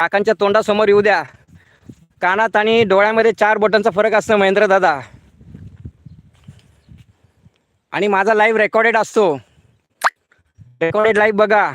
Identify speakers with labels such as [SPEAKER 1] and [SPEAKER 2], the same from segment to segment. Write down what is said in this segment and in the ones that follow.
[SPEAKER 1] काकांच्या तोंडासमोर येऊ द्या. कानात आणि डोळ्यामध्ये चार बटनचा फरक असतो महेंद्र दादा. आणि माझा लाईव्ह रेकॉर्डेड असतो. रेकॉर्डेड लाईव्ह बघा.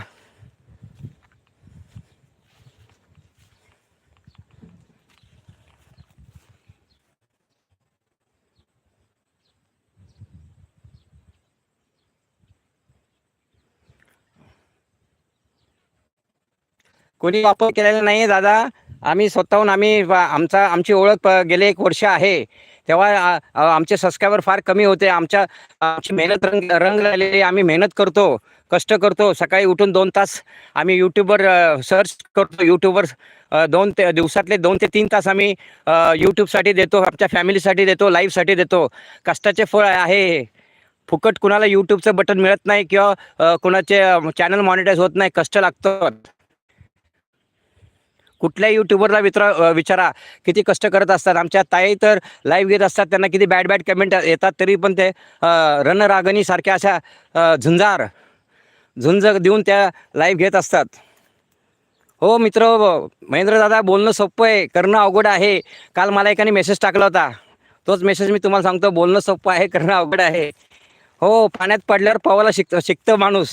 [SPEAKER 1] कोणी वापर केलेला नाही आहे दादा. आम्ही स्वतःहून आम्ही आमचा आमची ओळख प- गेले एक वर्ष आहे. तेव्हा आमचे सबस्क्रायबर फार कमी होते. आमच्या आमची मेहनत रंग रंग राहिलेली आम्ही मेहनत करतो कष्ट करतो. सकाळी उठून दोन तास आम्ही यूट्यूबवर सर्च करतो. यूट्यूबवर दोन ते दिवसातले दोन ते तीन तास आम्ही यूट्यूबसाठी देतो आमच्या फॅमिलीसाठी देतो लाईव्हसाठी देतो. कष्टाचे फळ आहे हे. फुकट कुणाला यूट्यूबचं बटन मिळत नाही किंवा कुणाचे चॅनल मॉनिटाईज होत नाही कष्ट लागतं कुठल्याही युट्यूबरला विचारा विचारा किती कष्ट करत असतात. आमच्या ताई तर लाईव्ह घेत असतात. त्यांना किती बॅड बॅड कमेंट येतात. तरी पण ते रणरागणीसारख्या अशा झुंजार झुंज देऊन त्या लाईव्ह घेत असतात. हो मित्र महेंद्र दादा बोलणं सोपं आहे. करणं अवघड आहे. काल मला एकाने मेसेज टाकला होता. तोच मेसेज मी तुम्हाला सांगतो. बोलणं सोपं आहे करणं अवघड आहे. हो पाण्यात पडल्यावर पवायला शिकतं शिकतं माणूस.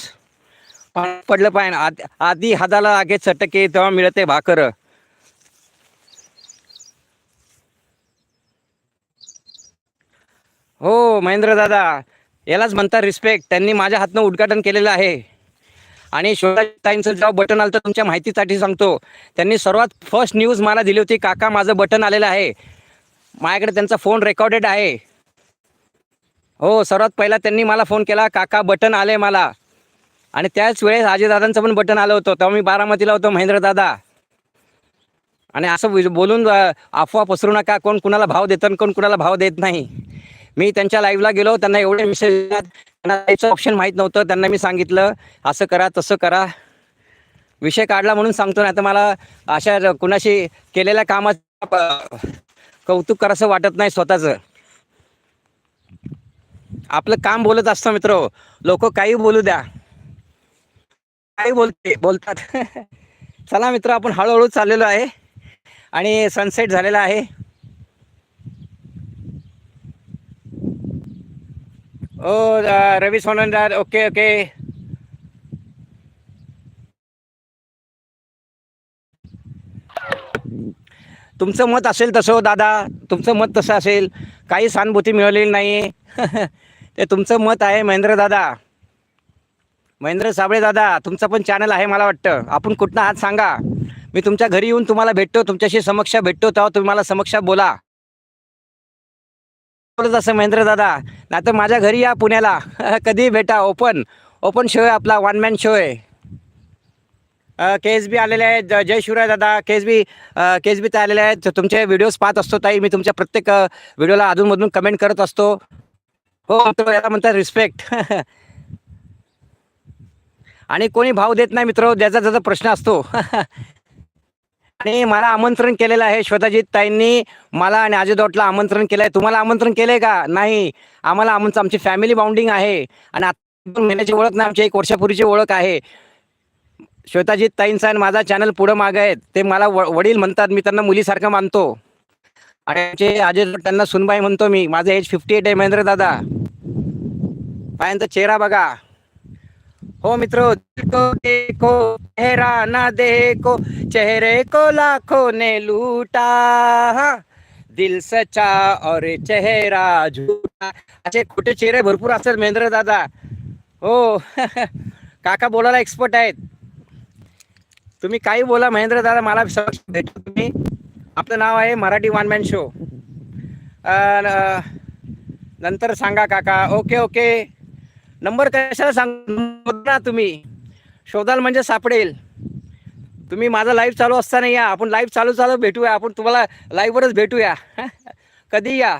[SPEAKER 1] पाण्यात पडलं पाहिजे आधी आधी हाताला आगे चटके तेव्हा मिळते भाकर. हो महेंद्र दादा. यालाच म्हणतात रिस्पेक्ट त्यांनी माझ्या हातनं उद्घाटन केलेलं आहे. आणि ताईंचं जेव्हा बटन आलं तर तुमच्या माहितीसाठी सांगतो. त्यांनी सर्वात फर्स्ट न्यूज मला दिली होती काका माझं बटन आलेलं आहे. माझ्याकडे त्यांचा फोन रेकॉर्डेड आहे. हो सर्वात पहिला त्यांनी मला फोन केला काका बटन आले मला. आणि त्याच वेळेस आजीदादांचं पण बटन आलं होतं. तेव्हा मी बारामतीला होतो महेंद्र दादा. आणि असं बोलून अफवा पसरू नका. कोण कुणाला भाव देतं आणि कोण कुणाला भाव देत नाही. मी त्यांच्या लाईव्हला गेलो त्यांना एवढे मेसेज त्यांना ऑप्शन माहीत नव्हतं. त्यांना मी सांगितलं असं करा तसं करा. विषय काढला म्हणून सांगतो नाही तर मला अशा कुणाशी केलेल्या कामाचं कौतुक करायचं वाटत नाही स्वतःचं. आपलं काम बोलत असतं मित्र. लोक काही बोलू द्या. काही बोलते बोलतात. चला मित्र आपण हळूहळू चाललेलो आहे. आणि सनसेट झालेला आहे. Oh, uh, Ravi Sonandar. Okay okay तुमचं मत असेल तसं दादा. तुमचं मत तसं असेल. काही सहानुभूती मिळालेली नाही ते तुमचं मत आहे महेंद्र दादा. महेंद्र साबळे दादा तुमचं पण चॅनल आहे मला वाटतं. आपण कुठनं आहात सांगा. मी तुमच्या घरी येऊन तुम्हाला भेटतो तुमच्याशी समक्ष भेटतो तेव्हा तुम्ही मला समक्ष बोला. बोलत असं महेंद्र दादा. नाही तर माझ्या घरी या पुण्याला. कधी भेटा ओपन ओपन शो आहे आपला वन मॅन शो आहे. के एस बी आलेले आहेत. जय शिवराय दादा. के एस बी के एस बी ते आलेले आहेत. तुमचे व्हिडिओज पाहत असतो ताई. मी तुमच्या प्रत्येक व्हिडिओला अधूनमधून कमेंट करत असतो. हो तो याला म्हणतात रिस्पेक्ट आणि कोणी भाव देत नाही मित्र. ज्याचा ज्याचा प्रश्न असतो. आणि मला आमंत्रण केलेलं आहे श्वेताजीत ताईंनी. मला आणि अजय दौटला आमंत्रण केलं आहे तुम्हाला आमंत्रण केलं आहे का? नाही. आम्हाला आमचं आमची फॅमिली बाउंडिंग आहे. आणि आता महिन्याची ओळख नाही आमची एक वर्षापूर्वीची ओळख आहे. श्वेताजीत ताईंचा आणि माझा चॅनल पुढं मागं आहेत. ते मला व वडील म्हणतात मी त्यांना मुलीसारखं मानतो. आणि आमचे अजय दौट त्यांना सुनबाई म्हणतो मी. माझं एज फिफ्टी एट आहे महेंद्र दादा. पायांचा चेहरा बघा. हो मित्रो को देखो चेहरा ना देखो चेहरे को लाखों ने लूटा हाँ, दिल सचा और चेहरा झूठा। असे खोटे चेहरे भरपूर असतात महेंद्र दादा। हो काका बोलायला एक्सपर्ट आहेत। तुम्ही काही बोला महेंद्र दादा मला भेटतो तुम्ही। आपलं नाव आहे मराठी वन मॅन शो नंतर सांगा काका। Okay okay. नंबर कशाला सांग? ना तुम्ही. शोधाल म्हणजे सापडेल. तुम्ही माझा लाईव्ह चालू असताना या. आपण लाईव्ह चालू चालू भेटूया. आपण तुम्हाला लाईव्हवरच भेटूया. कधी या?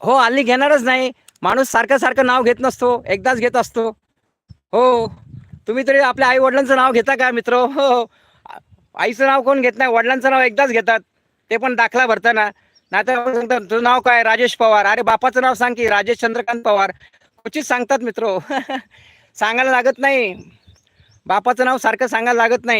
[SPEAKER 1] हो आली घेणारच नाही. माणूस सारखं सारखं नाव घेत नसतो. एकदाच घेत असतो. हो. तुम्ही तरी आपल्या आई वडिलांचं नाव घेता का मित्र? हो, हो. आईचं नाव कोण घेत नाही? वडिलांचं नाव एकदाच घेतात. ते पण दाखला भरताना. नाहीतर सांगतात तुझं नाव काय? राजेश पवार. अरे बापाचं नाव सांग की राजेश चंद्रकांत पवार. क्वचित सांगतात मित्र. सांगायला लागत नाही. बापाचं नाव सारखं सांगायला लागत नाही.